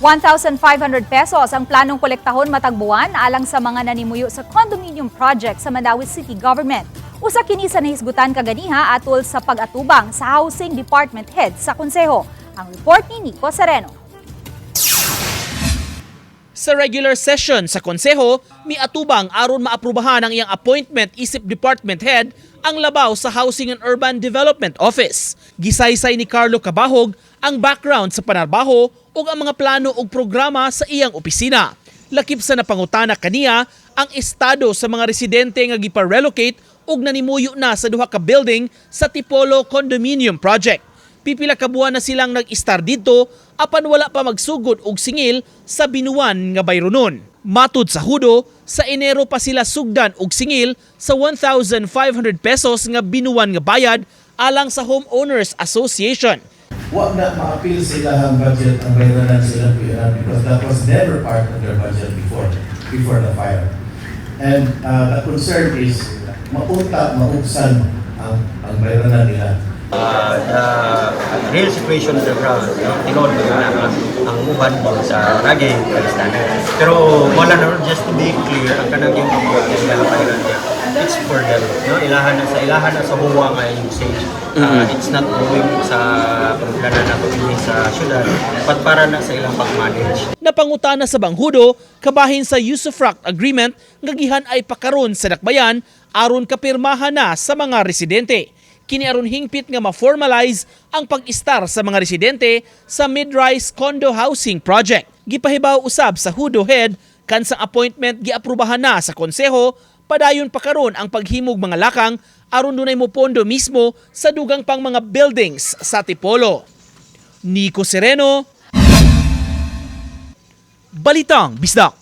1,500 pesos ang planong kolektahon matag buwan alang sa mga nanimuyo sa condominium project sa Mandawi City Government. Usa kini sa nahisgutan kaganiha atol sa pag-atubang sa Housing Department Head sa Konseho. Ang report ni Nico Sereno. Sa regular session sa konseho, miatubang aron maaprubahan ang iyang appointment isip department head ang labaw sa Housing and Urban Development Office. Gisaysay ni Carlo Cabahog ang background sa panarbaho ug ang mga plano ug programa sa iyang opisina. Lakip sa napangutana kaniya ang estado sa mga residente nga gipa-relocate ug nanimuyo na sa duha ka building sa Tipolo Condominium Project. Pipila ka buwan na silang nag-star dito apan wala pa magsugod og singil sa binuwan nga bayronon. Matud sa hudo, sa Enero pa sila sugdan og singil sa 1,500 pesos nga binuwan nga bayad alang sa Homeowners Association. Huwag na ma-appeal sila ang budget ang bayaran sila PRR because that was never part of their budget before, before the fire. And uh, the concern is mapunta, mauksan ang, ang bayaran nila. uh, the real situation on the ground, no? tinod mo na ang, ang uban mo sa Ragay, Palestine. Pero wala na, just to be clear, ang kanang yung na kapairan niya, them. No? Ilahan na sa ilahan na sa huwa nga usage. Uh, It's not going sa paglanan na pagpili sa syudad, but para na sa ilang pag-manage. Napangutana sa Banghudo, kabahin sa Usufruct Agreement nga gihan ay pakaron sa dakbayan aron kapirmahan na sa mga residente. Kini aron hingpit nga ma-formalize ang pag-istar sa mga residente sa mid-rise condo housing project. Gipahibaw usab sa Hudo Head kan sa appointment giaprubahan na sa konseho padayon pa karon ang paghimog mga lakang aron dunay mo pondo mismo sa dugang pang mga buildings sa Tipolo. Nico Sereno, Balitang Bisdak.